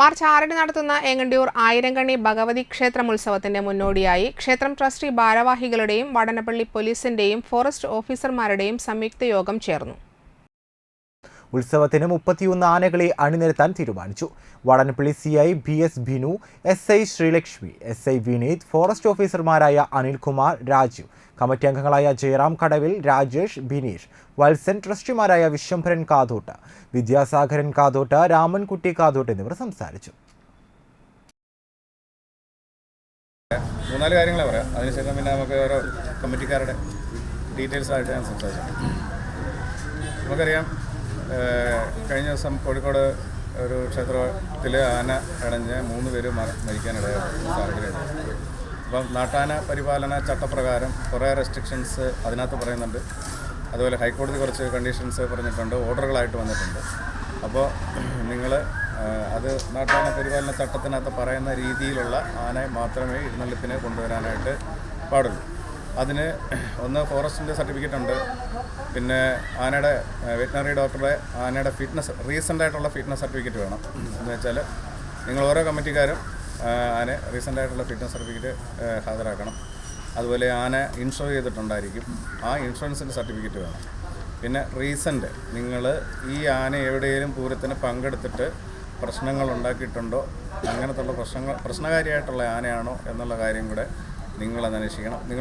March ആറിന് നടത്തുന്ന ഏങ്ങണ്ടിയൂർ ആയിരങ്കണ്ണി ഭഗവതി ക്ഷേത്രമുത്സവത്തിന്റെ മുന്നോടിയായി ക്ഷേത്രം ട്രസ്റ്റി ഭാരവാഹികളുടെയും വടനപ്പള്ളി പോലീസിന്റെയും ഫോറസ്റ്റ് ഓഫീസർമാരുടെയും സംയുക്ത യോഗം ചേർന്നു. ഉത്സവത്തിന് മുപ്പത്തിയൊന്ന് ആനകളെ അണിനിരത്താൻ തീരുമാനിച്ചു. Vadanappally C I B S Binu S I Sreelakshmi S I Vineeth forest ഓഫീസർമാരായ അനിൽകുമാർ രാജു കമ്മിറ്റി അംഗങ്ങളായ ജയറാം കടവിൽ രാജേഷ് ബിനീഷ് വത്സൻ ട്രസ്റ്റിമാരായ വിശ്വംഭരൻ കാതോട്ട് വിദ്യാസാഗരൻ കാതോട്ട് രാമൻകുട്ടി കാതോട്ട് എന്നിവർ സംസാരിച്ചു. മൂന്നാൽ കാര്യങ്ങളെ പറയാം. അതിനുശേഷം പിന്നെ നമുക്ക് ഓരോ കമ്മിറ്റിക്കാരുടെ ഡീറ്റെയിൽസ് ആയിട്ട് ഞാൻ സംസാരിക്കാം. നമുക്കറിയാം കഴിഞ്ഞ ദിവസം കോഴിക്കോട് ഒരു ക്ഷേത്രത്തിൽ ആന അടഞ്ഞ് മൂന്ന് പേര് മര- മരിക്കാനിടയായ സാഹചര്യം. അപ്പം നാട്ടാന പരിപാലന ചട്ടപ്രകാരം കുറേ റെസ്ട്രിക്ഷൻസ് അതിനകത്ത് പറയുന്നുണ്ട്. അതുപോലെ ഹൈക്കോടതി കുറച്ച് കണ്ടീഷൻസ് പറഞ്ഞിട്ടുണ്ട് ഓർഡറുകളായിട്ട് വന്നിട്ടുണ്ട്. അപ്പോൾ നിങ്ങൾ അത് നാട്ടാന പരിപാലന ചട്ടത്തിനകത്ത് പറയുന്ന രീതിയിലുള്ള ആനയെ മാത്രമേ ഇരുന്നള്ളിപ്പിനെ കൊണ്ടുവരാനായിട്ട് പാടുള്ളൂ. അതിന് ഒന്ന് ഫോറസ്റ്റിന്റെ സർട്ടിഫിക്കറ്റ് ഉണ്ട്. പിന്നെ ആനയുടെ വെറ്റിനറി ഡോക്ടറുടെ ആനയുടെ ഫിറ്റ്നസ് റീസെന്റ് ആയിട്ടുള്ള ഫിറ്റ്നസ് സർട്ടിഫിക്കറ്റ് വേണം. എന്ന് വെച്ചാൽ നിങ്ങൾ ഓരോ കമ്മിറ്റിക്കാരും ആന റീസെന്റ് ആയിട്ടുള്ള ഫിറ്റ്നസ് സർട്ടിഫിക്കറ്റ് ഹാജരാക്കണം. അതുപോലെ ആന ഇൻഷുർ ചെയ്തിട്ടുണ്ടായിരിക്കും. ആ ഇൻഷുറൻസിന്റെ സർട്ടിഫിക്കറ്റ് വേണം. പിന്നെ റീസെന്റ് നിങ്ങൾ ഈ ആന എവിടെയെങ്കിലും പൂരത്തിന് പങ്കെടുത്തിട്ട് പ്രശ്നങ്ങൾ ഉണ്ടാക്കിയിട്ടുണ്ടോ അങ്ങനത്തുള്ള പ്രശ്നങ്ങൾ പ്രശ്നകാരിയായിട്ടുള്ള ആനയാണോ എന്നുള്ള കാര്യം കൂടെ നിങ്ങളത് അന്വേഷിക്കണം. നിങ്ങൾ